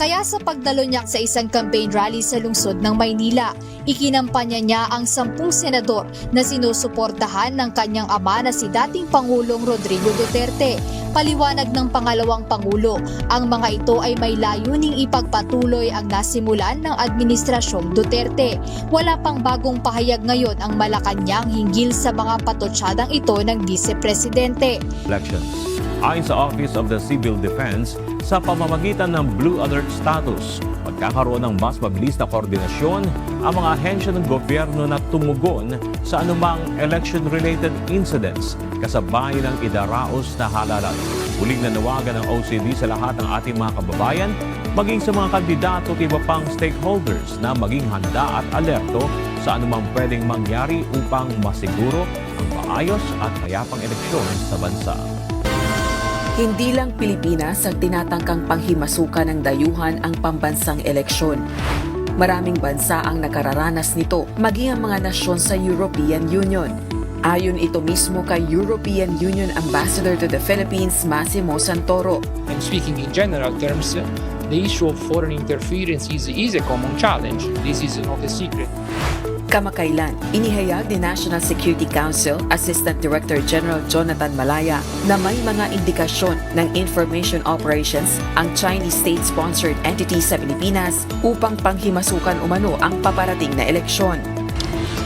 Kaya sa pagdalo niya sa isang campaign rally sa lungsod ng Maynila, ikinampanya niya ang sampung senador na sinusuportahan ng kanyang ama na si dating Pangulong Rodrigo Duterte. Paliwanag ng pangalawang Pangulo, ang mga ito ay may layuning ipagpatuloy ang nasimulan ng Administrasyong Duterte. Wala pang bagong pahayag ngayon ang Malacanang hinggil sa mga patotsyadang ito ng Vice Presidente. elections. Ayon sa Office of the Civil Defense, sa pamamagitan ng Blue Alert status, magkakaroon ng mas mabilis na koordinasyon ang mga ahensya ng gobyerno na tumugon sa anumang election-related incidents kasabay ng idaraos na halalan. Huling nanawagan ng OCD sa lahat ng ating mga kababayan, maging sa mga kandidato at iba pang stakeholders na maging handa at alerto sa anumang pwedeng mangyari upang masiguro ang maayos at mayapang eleksyon sa bansa. Hindi lang Pilipinas ang tinatangkang panghimasukan ng dayuhan ang pambansang eleksyon. Maraming bansa ang nakararanas nito, maging ang mga nasyon sa European Union. Ayon ito mismo kay European Union Ambassador to the Philippines, Massimo Santoro. And speaking in general terms, the issue of foreign interference is, is a common challenge. This is not a secret. Kamakailan, inihayag ni National Security Council Assistant Director General Jonathan Malaya na may mga indikasyon ng information operations ang Chinese state-sponsored entity sa Pilipinas upang panghimasukan umano ang paparating na eleksyon.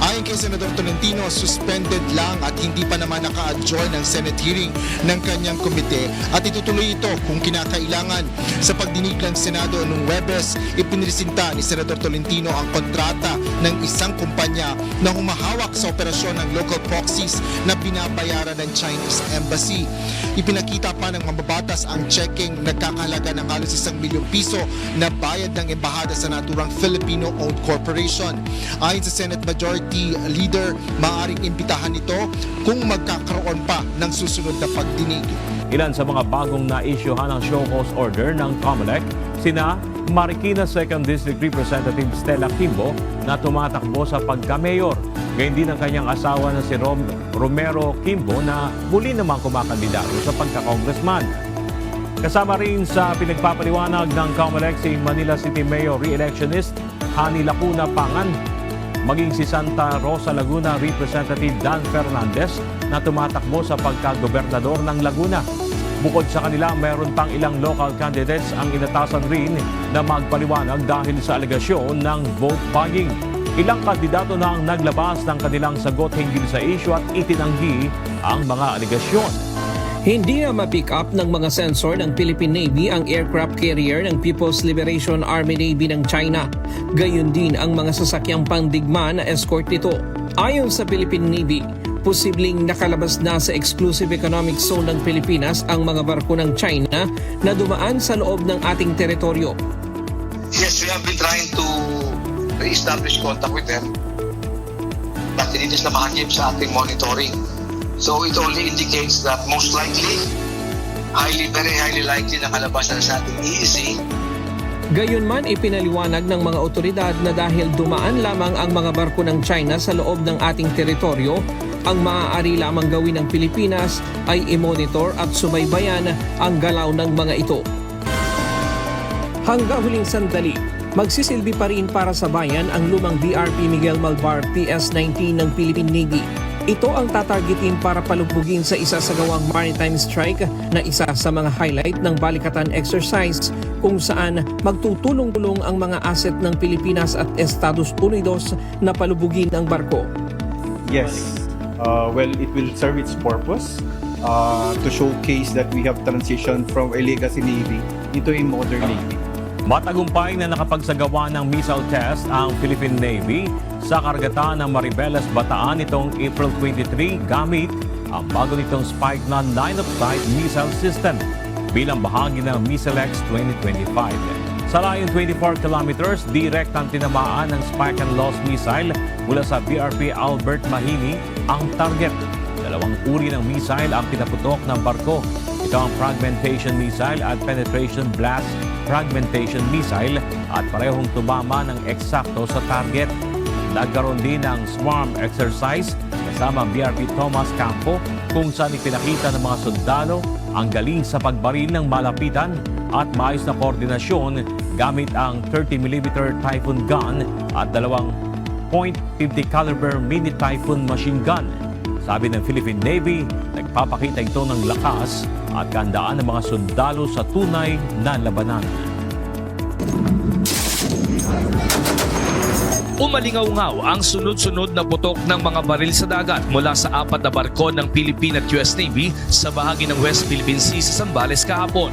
Ayon kay Senador Tolentino, suspended lang at hindi pa naman naka-adjourn ang Senate hearing ng kanyang komite at itutuloy ito kung kinakailangan. Sa pagdinig ng Senado noong Webes, ipinresinta ni Senador Tolentino ang kontrata ng isang kumpanya na humahawak sa operasyon ng local proxies na binabayaran ng Chinese Embassy. Ipinakita pa ng mababatas ang checking nagkakalaga ng halos isang milyong piso na bayad ng embahada sa naturang Filipino-owned corporation. Ayon sa Senate Majority Leader, maaaring imbitahan ito kung magkakaroon pa ng susunod na pagdinig. Ilan sa mga bagong na-issuehan ng show cause order ng COMELEC, sina Marikina 2nd District Representative Stella Kimbo na tumatakbo sa pagka-mayor. Gayun din ang kanyang asawa na si Rom- Romero Kimbo na muli namang kumakandidato sa pagka-congressman. Kasama rin sa pinagpapaliwanag ng COMELEC si Manila City Mayor re-electionist Hani Lacuna Pangan maging si Santa Rosa Laguna Representative Dan Fernandez na tumatakbo sa pagkagobernador ng Laguna. Bukod sa kanila, mayroon pang ilang local candidates ang inatasan rin na magpaliwanag dahil sa alegasyon ng vote buying. Ilang kandidato na ang naglabas ng kanilang sagot hinggil sa issue at itinanggi ang mga alegasyon. Hindi na ma-pick up ng mga sensor ng Philippine Navy ang aircraft carrier ng People's Liberation Army Navy ng China. Gayun din ang mga sasakyang pandigma na escort nito. Ayon sa Philippine Navy, posibleng nakalabas na sa exclusive economic zone ng Pilipinas ang mga barko ng China na dumaan sa loob ng ating teritoryo. Yes, we have been trying to re-establish contact with them. But hindi sila mahagip sa ating monitoring. So it only indicates that most likely, highly, very highly likely nakalabas na sa ating EEC Gayunman ipinaliwanag ng mga otoridad na dahil dumaan lamang ang mga barko ng China sa loob ng ating teritoryo, ang maaari lamang gawin ng Pilipinas ay i-monitor at subaybayan ang galaw ng mga ito. Hanggang huling sandali, magsisilbi pa rin para sa bayan ang lumang BRP Miguel Malvar PS-19 ng Philippine Navy. Ito ang tatargetin para palubugin sa isa sa gawang maritime strike na isa sa mga highlight ng balikatan exercise kung saan magtutulong-tulong ang mga asset ng Pilipinas at Estados Unidos na palubugin ang barko. Yes. Uh, well, it will serve its purpose uh, to showcase that we have transitioned from a legacy navy into a modern navy. Matagumpay na nakapagsagawa ng missile test ang Philippine Navy sa karagatan ng Maribeles, Bataan itong April 23 gamit ang bago nitong Spike na line of sight missile system bilang bahagi ng Missilex 2025. Sa layon 24 kilometers, direct ang tinamaan ng Spike and Loss missile mula sa BRP Albert Mahini ang target. Dalawang uri ng missile ang pinaputok ng barko. Ito ang fragmentation missile at penetration blast fragmentation missile at parehong tumama ng eksakto sa target. Nagkaroon din ng swarm exercise kasama BRP Thomas Campo kung saan ipinakita ng mga sundalo ang galing sa pagbaril ng malapitan at maayos na koordinasyon gamit ang 30mm Typhoon gun at dalawang .50 caliber mini Typhoon machine gun. Sabi ng Philippine Navy, nagpapakita ito ng lakas at kandaan ng mga sundalo sa tunay na labanan. Umalingaw-ngaw ang sunod-sunod na putok ng mga baril sa dagat mula sa apat na barko ng Philippine at US Navy sa bahagi ng West Philippine Sea sa Zambales kahapon.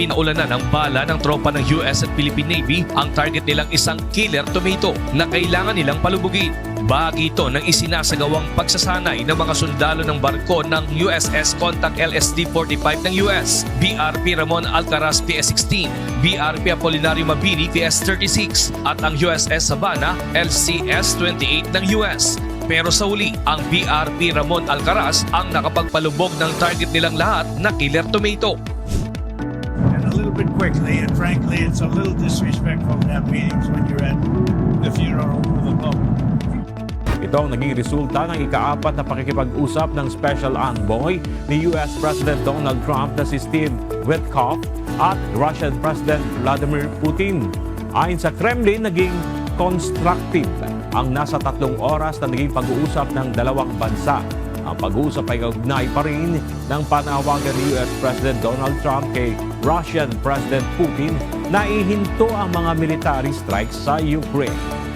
Pinaulanan ng bala ng tropa ng US at Philippine Navy ang target nilang isang killer tomato na kailangan nilang palubugin. Bahagi ito ng isinasagawang pagsasanay ng mga sundalo ng barko ng USS Contact LSD-45 ng US, BRP Ramon Alcaraz PS-16, BRP Apolinario Mabini PS-36 at ang USS Savannah LCS-28 ng US. Pero sa uli, ang BRP Ramon Alcaraz ang nakapagpalubog ng target nilang lahat na killer tomato. Quickly. And frankly, it's a little disrespectful to have meetings when you're at the funeral of the Pope. Ito ang naging resulta ng ikaapat na pakikipag-usap ng Special Envoy ni US President Donald Trump na si Steve Witkoff at Russian President Vladimir Putin. Ayon sa Kremlin, naging constructive ang nasa tatlong oras na naging pag-uusap ng dalawang bansa. Ang pag-uusap ay kaugnay pa rin ng panawagan ni US President Donald Trump kay Russian President Putin na ihinto ang mga military strikes sa Ukraine.